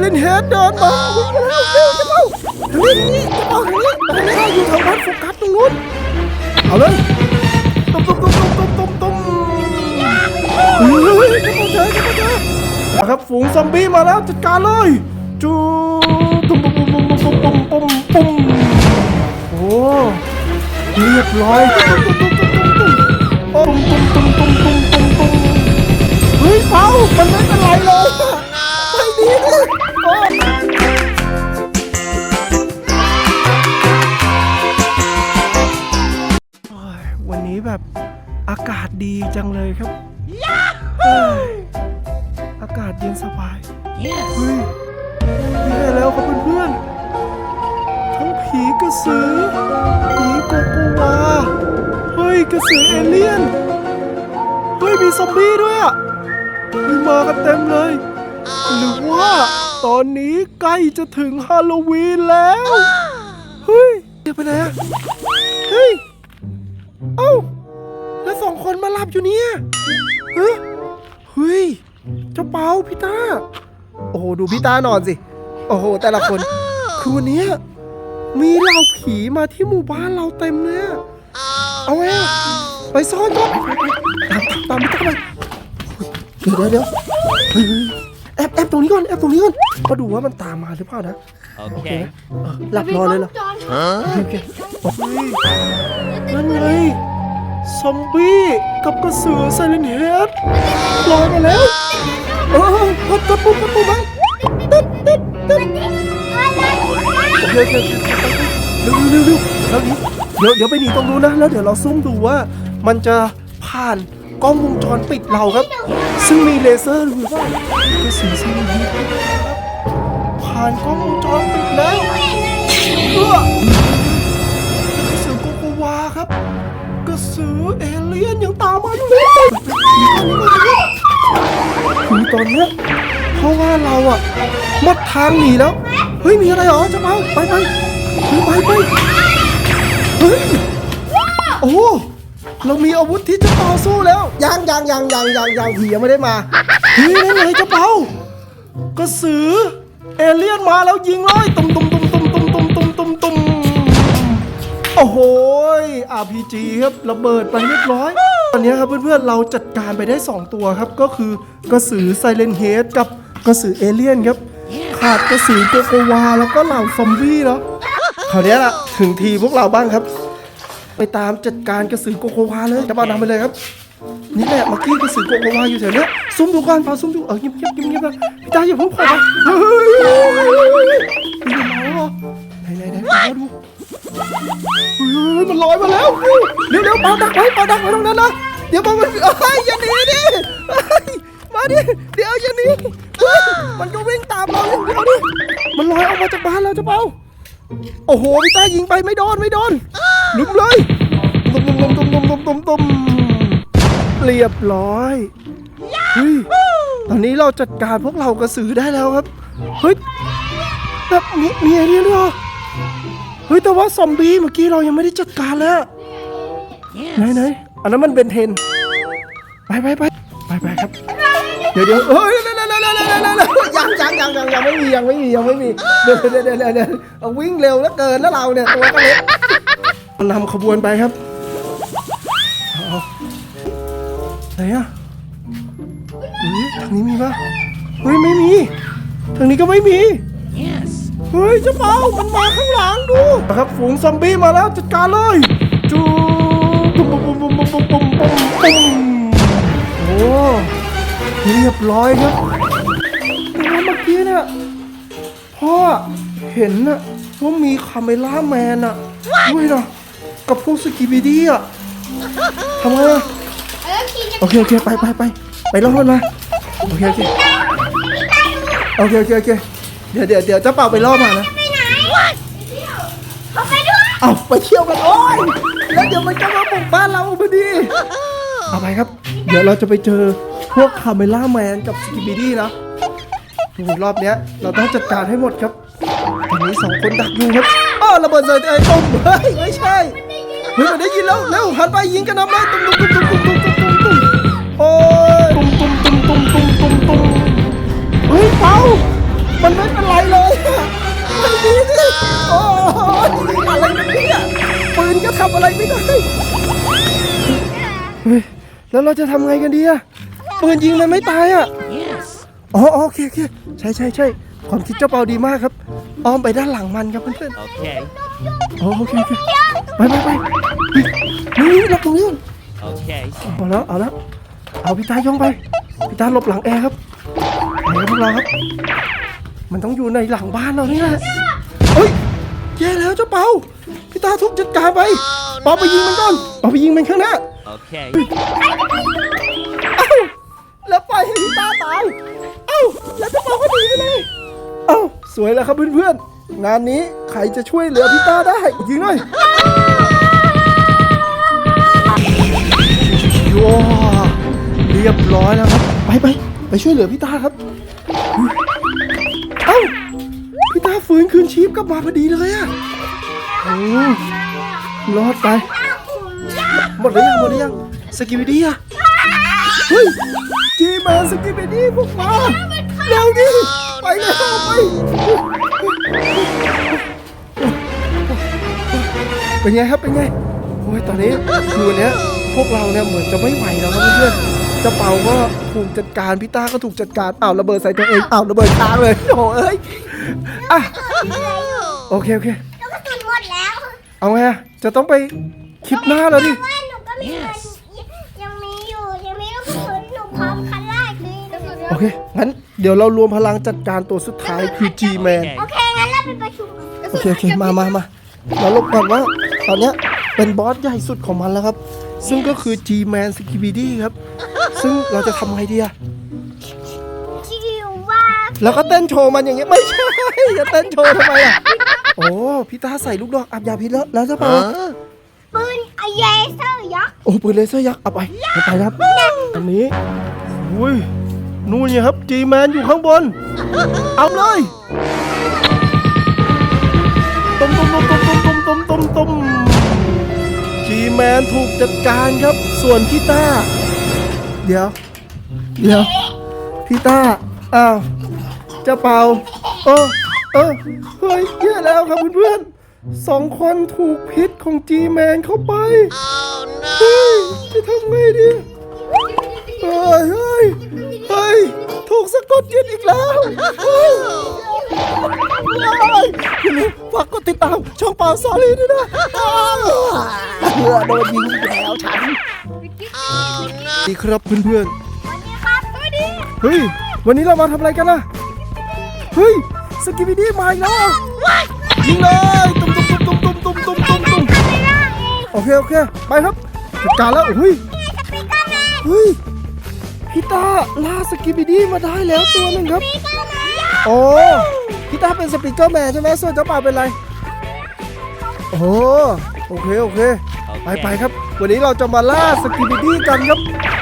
เลนเฮดเดินมาเฮ้ยเร็วเร็วจะเมาทางนี้จะเมาทางนี้ทางนี้อยู่ทางบ้านโฟกัสตรงนู้นเอาเลยตุ้มตุ้มตุ้มตุ้มตุ้มตุ้มตุ้มเฮ้ยจะเมาเจอจะเมาเจอนะครับฝูงซอมบี้มาแล้วจัดการเลยจูตุ้มตุ้มตุ้มตุ้มตุ้มตุ้มตุ้มตุ้มโอ้เรียบร้อยตุ้มตุ้มตุ้มตุ้มตุ้มตุ้มตุ้มตุ้มตุ้ม ดีจังเลยครับเอ้ยอากาศเย็นสบาย เฮ้ยแย่แล้วครับเพื่อนๆ ทั้งผีกระสือ ผีโกโกวา เฮ้ยกระสือเอเลี่ยน เฮ้ยมีซอมบี้ด้วยอะมีมากันเต็มเลย หรือว่าตอนนี้ใกล้จะถึงฮาโลวีนแล้ว เฮ้ยเดี๋ยวไปไหนอะเฮ้ย เอ้าแล้วสอง คนมาหลับอยู่เนี่ยเฮ้ยเฮ้ย เจ้าเปาพี่ตาโอ้โห ดูพี่ตานอนสิ โอ้โห แต่ละคน คือวันเนี้ยมีเหล่าผีมาที่หมู่บ้านเราเต็มเลยอะเอาไงอะไปซ่อนก่อนตามตามพี่ตาไปเดี๋ยวเดี๋ยวเดี๋ยวเฮ้ยแอบแอบตรงนี้ก่อนแอบตรงนี้ก่อนมาดูว่ามันตามมาหรือเปล่านะ โอเค Okay. เออหลับรอเลยเหรอ โอเคโอ้ยนั่นไง ซอมบี้กับกระสือไซเลนเฮดลอยมาแล้ว เออกดกดปุ่มกดปุ่มไหมตึ๊ดตึ๊ดตึ๊ดโอเคโอเคโอเคเร็วเร็วเร็วแล้วนี้เดี๋ยวเดี๋ยวไปหนีตรงนู้นนะแล้วเดี๋ยวเราซุ่มดูว่า มันจะผ่านกล้องวงจรปิดเราครับ ซึ่งมีเลเซอร์หรือว่ากระสือไซเลนเฮดผ่านกล้องวงจรปิดแล้ว เลียนยังตามมาอยู่เลยคือตอนเนี้ยเพราะว่าเราอะหมดทางหนีแล้ว เฮ้ยมีอะไรเหรอจะเมาไปไปไปไปเฮ้ยโอ้เรามีอาวุธที่จะต่อสู้แล้วยังยังยังยังยังยังผียังไม่ได้มาเฮ้ยนั่นไงเจะเมากระสือเอเลี่ยนมาแล้วยิงเลยตุ้มตุ้มตุ้มตุ้มตุ้มตุ้มตุ้มตุ้มตุ้ม โอ้โห RPG ครับระเบิดไปเรียบร้อย ตอนนี้ครับเพื่อนๆเราจัดการไปได้ 2 ตัวครับ ก็คือกระสือไซเลนเฮดกับกระสือเอเลี่ยนครับ ขาดกระสือโกโกวา แล้วก็เหล่าซอมบี้แล้วคราวนี้ล่ะ ถึงทีพวกเราบ้างครับ ไปตามจัดการกระสือโกโกวาเลยจะมานำไปเลยครับนี่แหละเมื่อกี้กระสือโกโกวาอยู่แถวนี้ซุ่มดูก่อนพาซุ่มดูเออเงียบเงียบเงียบเงียบนะพี่ตาอย่าเพิ่งเผลอเฮ้ยเฮ้ยเฮ้ยเฮ้ยเฮ้ยมีเมาหรอไหนไหนไหนมาดู ลอยมาแล้วเดี๋ยวเดี๋ยวเปาดักไว้เปาดักไว้ตรงนั้นนะเดี๋ยวมันเฮ้อย่าหนีดิมาดิเดี๋ยวอย่าหนีมันก็วิ่งตามเราอย่างเดียวดิมันลอยออกมาจากบ้านเราจะเปาโอ้โหพี่ต้ายิงไปไม่โดนไม่โดนลุมเลยตุ่มตุ่มตุ่มตุ่มตุ่มตุ่มตุ่มเรียบร้อยเฮ้ยตอนนี้เราจัดการพวกเรากระสือได้แล้วครับเฮ้ยแบบมีมีอะไรด้วย เหรอเฮ้ยแต่ว่าซอมบี้เมื่อกี้เรายังไม่ได้จัดการเลยอะไหนไหนอันนั้นมันเบนเทนไปไปไปไปไปครับ เดี๋ยวเดี๋ยวเฮ้ยเดี๋ยวเดี๋ยวเดี๋ยวเดี๋ยวเดี๋ยวเดี๋ยวยังยังยังยังยังไม่มียังไม่มียังไม่มีเดี๋ยวเดี๋ยวเดี๋ยวเดี๋ยวเดี๋ยวเอาวิ่งเร็วแล้วเกินแล้วเราเนี่ยตัวก็เล็กนำขบวนไปครับเอาไหนอะเฮ้ยทางนี้มีปะเฮ้ยไม่มีทางนี้ก็ไม่มี Yes. เฮ้ยเจ้าเปามันมาข้างหลังดูนะครับฝูงซอมบี้มาแล้วจัดการเลยจูปุ้มปุ้มปุ้มปุ้มปุ้มปุ้มปุ้มปุ้มโอ้เรียบร้อยครับแต่ว่าเมื่อกี้เนี่ยพ่อเห็นนะว่ามีคาเมล่าแมนอะด้วยนะกับพวกสกิบิดี้อะทำไงอะโอเคโอเคไปไปไปไปล่อมันมาโอเคโอเคโอเคโอเคโอเค เดี๋ยวเดี๋ยวเดี๋ยวเจ้าเป่าไปล่อมานะ ไปไหนเขาไปด้วยเอาไปเที่ยวกันโอ้ยแล้วเดี๋ยวมันจะมาบุกบ้านเราพอดีเอาไปครับ เดี๋ยวเราจะไปเจอพวกคาเมล่าแมนกับสกิบิดี้นะโอ้โหรอบเนี้ย เราต้องจัดการให้หมดครับตอนนี้สองคนดักอยู่ครับอ้าวระเบิดใส่ไอ้ตุ้มเฮ้ยไม่ใช่เฮ้ยมันได้ยินแล้วเร็วหันไปยิงกันนำเลยตุ้มตุ้มตุ้มตุ้มตุ้มตุ้มตุ้มตุ้มโอ้ยตุ้มตุ้มตุ้มตุ้มตุ้มตุ้มตุ้มเฮ้ยเปา มันไม่เป็นไรเลยอะไม่ดีสิโอ้ยอะไรกันเนี่ยปืนก็ทำอะไรไม่ได้เฮ้ยแล้วเราจะทำไงกันดีอะปืนยิงมันไม่ตายอะ Yes. อ๋อโอเคโอเคใช่ใช่ใช่ความคิดเจ้าเปาดีมากครับ อ้อมไปด้านหลังมันครับเพื่อน Okay. ๆอ๋อโอเคโอเคไปไปไปนี่นี่หลบตรงนี้ก่อน Okay. เอาแล้วเอาแล้วเอาพี่ตาย่องไปพี่ตาหลบหลังแอร์ครับไปครับพวกเราครับ มันต้องอยู่ในหลังบ้านเรานี่แหละเฮ้ยแย่แล้วเจ้าเปาพี่ตาทุบจัดการไปเปาไปยิงมันก่อนเปาไปยิงมันข้างหน้า Okay. เอ้าแล้วปล่อยให้พี่ตาตาย เอ้าแล้วเจ้าเปาก็หนีไปเลย เอ้าสวยแล้วครับเพื่อนๆ งานนี้ใครจะช่วยเหลือพี่ตาได้ยิงหน่อยว้าเรียบร้อยแล้วครับ ไปไปไปช่วยเหลือพี่ตาครับ นคืนชีพกลับมาพอดีเลยอะโอ้รอดไป หมดหรือยังหมดหรือยังสกิบิดี้อะเฮ้ยจีแมนสกิบิดี้พวกมาเร็วดิไปเร็วไปเป็นไงครับเป็นไงโอ้ยตอนนี้คือวันเนี้ยพวกเราเนี่ยเหมือนจะไม่ไหวแล้วครับเพื่อนๆเจะเป่าก็ถูกจัดการพี่ต้าก็ถูกจัดการอ้าวระเบิดใส่ตัวเองอ้าวระเบิดค้างเลยโอ้เอ้ยอะ โอเคโอเค แล้วก็สุดหมดแล้วเอาไงอะจะต้องไปคลิปหน้าแล้วดิว่าหนูก็มีเงินยังมีอยู่ ยังมีลูกกระสุนหนูพร้อมคันแรกเลย โอเค งั้นเดี๋ยวเรารวมพลังจัดการตัวสุดท้ายคือ G-Man โอเค งั้นเราไปประชุมโอเคโอเคมามามาเราลบก่อนว่าตอนเนี้ยเป็นบอสใหญ่สุดของมันแล้วครับ ซึ่งก็คือ G-Man s k i b i d y ครับ ซึ่งเราจะทำไงดีอะจิวว่า แล้วก็เต้นโชว์มันอย่างเงี้ยไม่ใช่จะเต้นโชว์ทำไมอะโอ้พี่ตาใส่ลูกดอกอับยาพิษแล้วแล้วจะเปล่าปืนไอเยเซอร์ยักษ์โอ้ปืนเลเซอร์ยักษ์เอาไปเอาไปครับอันนี้อุ้ยนู่นไงครับ G-Man อยู่ข้างบน เอาเลยต้มต้มต้มต้มต้มต้มต้มต้มต้ม G-Man ถูกจัดการครับ ส่วนพี่ต้า เดี๋ยว เดี๋ยว พี่ต้า อ้าว เจะเป่าเออเออเฮ้ยแย่แล้วครับเพื่อนๆสองคนถูกพิษของ G-Man เข้าไปเฮ้ยจะทำไงดีเฮ้ยเฮ้ยเฮ้ยถูกสะกดจิตอีกแล้วเฮ้ยเฮ้ยอย่าลืมฝากกดติดตามช่องเปล่าซอรี่ด้วยนะอ้าวเพื่อโดนยิงอีกแล้วฉันดีครับเพื่อนวันนี้ครับสวัสดีๆเฮ้ยวันนี้เรามาทำอะไรกันล่ะ เฮ้ยสกิบิดี้มาอีกแล้วอะยิงเลยตุ้มตุ้มตุ้มตุ้มตุ้มตุ้มตุ้มตุ้มไปล่างเองโอเคโอเคไปครับจัดการแล้วเฮ้ยสปีกเกอร์แมนเฮ้ยพี่ตาล่าสกิบิดี้มาได้แล้วตัวหนึ่งครับสปีกเกอร์แมนโอ้พี่ตาเป็นสปีกเกอร์แมนใช่ไหมส่วนเจ้าป่าเป็นอะไรโอ้โอเคโอเคไปไปครับ วันนี้เราจะมาล่าสกิบิดี้กันครับ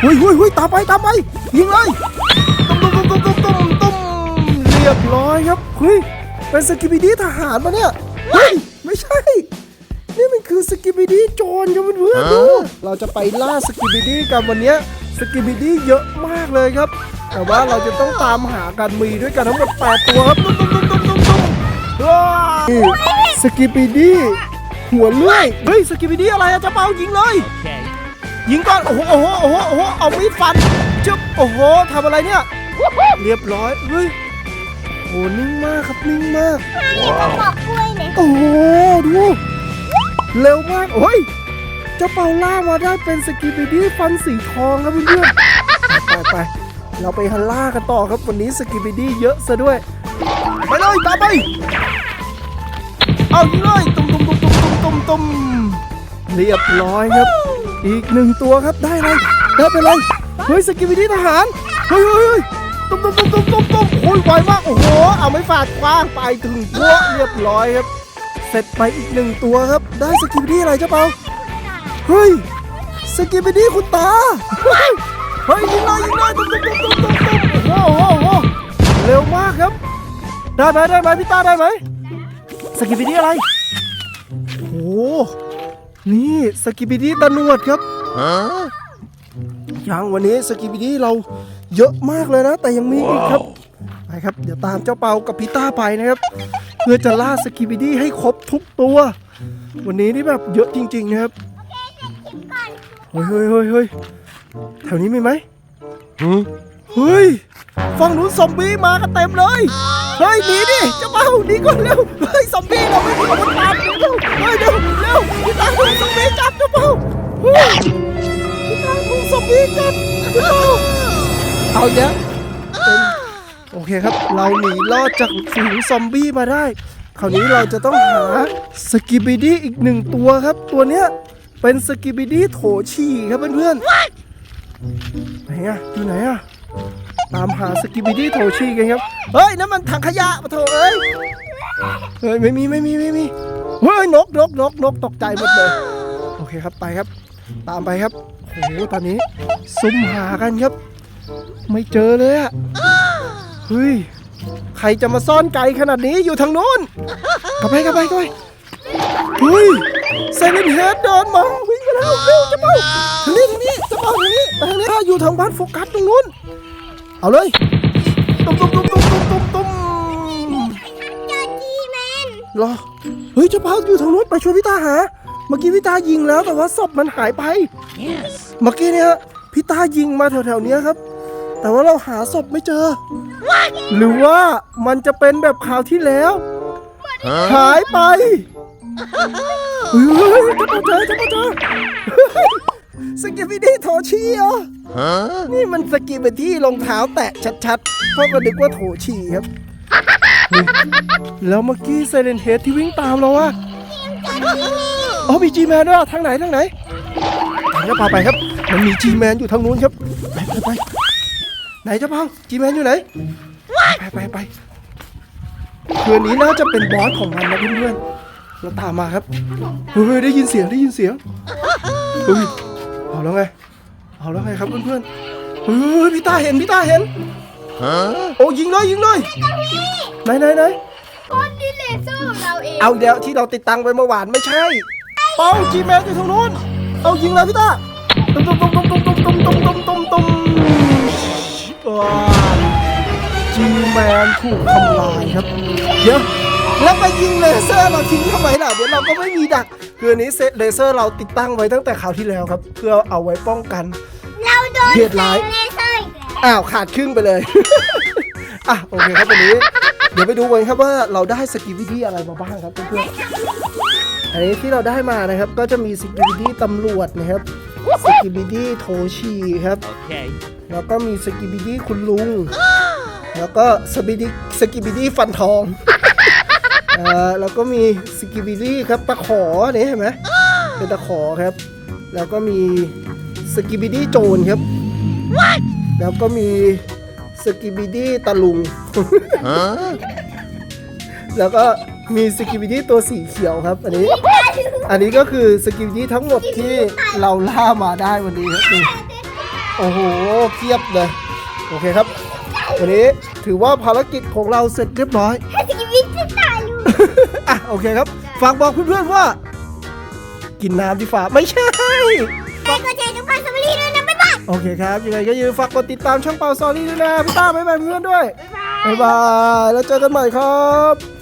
เฮ้ยเฮ้ยเฮ้ยตามไปตามไปยิงเลยตุ้มตุ้มตุ้มตุ้มตุ้มตุ้มเรียบร้อยครับเฮ้ยเป็นสกิบิดี้ทหารปะเนี่ยเฮ้ยไม่ใช่ นี่มันคือสกิบิดี้โจรครับเพื่อนๆดูเราจะไปล่าสกิบิดี้กันวันเนี้ยสกิบิดี้เยอะมากเลยครับ แต่ว่าเราจะต้องตามหากันมีด้วยกันทั้งหมด8ตัวครับตุ้มตุ้มตุ้มตุ้มตุ้มตุ้มว้าวสกิบิดี้หัวเลื่อยเฮ้ยสกิบิดี้อะไรอะจะเป่ายิงเลย Okay. ยิงก่อนโอ้โหโอ้โหโอ้โหโอ้โหเอามีดฟันจึ๊บโอ้โหทำอะไรเนี่ยเรียบร้อยเฮ้ย โอ้นิ่งมากครับนิ่งมากมีกระบอกกล้วยเนี่ยโอ้โหดูเร็วมากโอ้ยเจ้าเปาล่ามาได้เป็นสกิบิดี้ฟันสีทองครับเพื่อนๆไปไปเราไปฮันล่ากันต่อครับวันนี้สกิบิดี้เยอะซะด้วยไปเลยตามไปเอายิงเลยตุ้มตุ้มตุ้มตุ้มตุ้มตุ้มตุ้มเรียบร้อยครับ อีกหนึ่งตัวครับได้เลยได้ไปเลยเฮ้ยสกิบิดี้ทหารเฮ้ยเฮ้ยเฮ้ย ตุ้มตุ้มตุ้มตุ้มตุ้มตุ้มโอ้ยไวมากโอ้โหเอาไม่ฝาดคว้างไปถึงพวกเรียบร้อยครับ เสร็จไปอีกหนึ่งตัวครับ ได้สกิบิดี้อะไรเจ้าเปาเฮ้ยสกิบิดี้คุณตาเฮ้ยยิงเลยยิงเลยตุ้มตุ้มตุ้มตุ้มตุ้มตุ้มโอ้โหโอ้โหเร็วมากครับ ได้ไหมได้ไหมพี่ตาได้ไหมสกิบิดี้อะไรโอ้โหนี่สกิบิดี้ตะหนวดครับฮะยังวันนี้สกิบิดี้เรา เยอะมากเลยนะ แต่ยังมีอีกครับไปครับ เดี๋ยวตามเจ้าเปากับพีต้าไปนะครับ เพื่อจะล่าสกิบิดี้ให้ครบทุกตัว วันนี้นี่แบบเยอะจริง ๆ นะครับก่อนเฮ้ยเฮ้ยเฮ้ยเฮ้ยแถวนี้มีไหมเฮ้ยฝั่งนู้นซอมบี้มากันเต็มเลย เฮ้ยหนีดิเจ้าเปาหนีก่อนเร็ว เฮ้ยซอมบี้เราไม่มีอาวุธตามหนีเร็วเฮ้ยเร็วเร็วพี่ตาถูกซอมบี้จับเจ้าเปาเฮ้ยพี่ตาถูกซอมบี้จับเจ้าเปา เอาเยอะเป็นโอเคครับ เราหนีรอดจากฝูงซอมบี้มาได้ คราวนี้เราจะต้องหาสกิบิดี้อีกหนึ่งตัวครับ ตัวเนี้ยเป็นสกิบิดี้โถฉี่ครับเพื่อนๆไหนอะอยู่ไหนอะตามหาสกิบิดี้โถฉี่กันครับ เฮ้ยนั่นมันถังขยะปะโถเอ้ย เฮ้ย ไม่มีไม่มีไม่มี เฮ้ย นกนกนกนกตกใจหมดเลย โอเคครับไปครับ ตามไปครับ โอ้โหตอนนี้ซุ่มหากันครับ ไม่เจอเลยอะเฮ้ย ใครจะมาซ่อนไกลขนาดนี้อยู่ทางนู้นกลับไปกลับไปกลับไปเฮ้ยเซเลนเฮดเดินมาวิ่งมาแล้วเร็วจะเป้าทางนี้ทางนี้จะเป้าทางนี้ไปทางนี้ถ้าอยู่ทางบ้านโฟกัสตรงนู้น เอาเลยตุ้มตุ้มตุ้มตุ้มตุ้มตุ้มตุ้มเจอจีแมนรอ เฮ้ยเจะเป้าอยู่ทางนู้นไปช่วยพี่ตาหา เมื่อกี้พี่ตายิงแล้วแต่ว่าศพมันหายไป เมื่อกี้เนี่ยพี่ตายิงมาแถวๆเนี้ยครับ แต่ว่าเราหาศพไม่เจอ หรือว่ามันจะเป็นแบบคราวที่แล้ว หายไปเฮ้ยจะมาเจอจะมาเจอเฮ้ยสกิบิดี้โถชีเหรอนี่มันสกิบิดี้รองเท้าแตะชัดๆเพราะก็นึกว่าโถชีครับเฮ้ยแล้วเมื่อกี้ไซเลนเฮดที่วิ่งตามเราอะอ๋อมีจีแมนด้วยอะทางไหนทางไหนทางนี้พาไปครับ มันมีจีแมนอยู่ทางนู้นครับ ไปไปไป ไหนเจ้าเปาจีแมนอยู่ไหน ไปไปไปคืนนี้น่าจะเป็นบอสของมันนะเพื่อนๆเราตามมาครับเฮ้ยได้ยินเสียงได้ยินเสียงเฮ้ยเอาแล้วไงเอาแล้วไงครับเพื่อนๆเฮ้ยพี่ตาเห็นพี่ตาเห็นโอ้ยิงเลยยิงเลยไหนไหนไหนคนดีเลเซอร์ของเราเองเอาอีกแล้วที่เราติดตังไปเมื่อวานไม่ใช่เป้าจีแมนอยู่ทางนู้นเอายิงเลยพี่ตาตุ้มตุ้มตุ้มตุ้มตุ้มตุ้มตุ้มตุ้มตุ้มตุ้ม ว้าวจีแมนถูกทำลายครับ เดี๋ยวแล้วไปยิงเลเซอร์เราทิ้งทำไมล่ะเดี๋ยวเราก็ไม่มีดัก คืออันนี้เซตเลเซอร์เราติดตั้งไว้ตั้งแต่คราวที่แล้วครับ เพื่อเอาไว้ป้องกัน เราโดนเหตุร้ายเลเซอร์อีกแล้วอ้าวขาดครึ่งไปเลย อะโอเคครับวันนี้ เดี๋ยวไปดูกันครับว่าเราได้สกิวิดี้อะไรมาบ้างครับเพื่อนๆอันนี้ที่เราได้มานะครับก็จะมีสกิวิดี้ตำรวจนะครับสกิบิดี้โทชีครับ Okay. แล้วก็มีสกิบิดี้คุณลุง แล้วก็สกิบิดี้สกิบิดี้ฟันทองเอ่อแล้วก็มีสกิบิดี้ครับตะขอเนี่ยเห็นไหมเป็นตะขอครับ แล้วก็มีสกิบิดี้โจรครับ แล้วก็มีสกิบิดี้ตะลุง แล้วก็มีสกิบิดี้ตัวสีเขียวครับ อันนี้ อันนี้ก็คือสกิบิดี้ทั้งหมดที่เราล่ามาได้วันนี้ครับนี่ โอ้โหเพียบเลย โอเคครับ วันนี้ถือว่าภารกิจของเราเสร็จเรียบร้อยสกิวิตจะตายอยู่อะโอเคครับ ฝากบอกเพื่อนๆว่า กินน้ำดีฝ่าไม่ใช่ ใครก็ใจทุกคนสวัสดีด้วยนะบ๊ายบายโอเคครับ ยังไงก็อย่าลืมฝากกดติดตามช่องเปาซอรี่ด้วยนะพี่ต้าบ๊ายบายเพื่อนๆด้วย บ๊ายบาย บ๊ายบาย แล้วเจอกันใหม่ครับ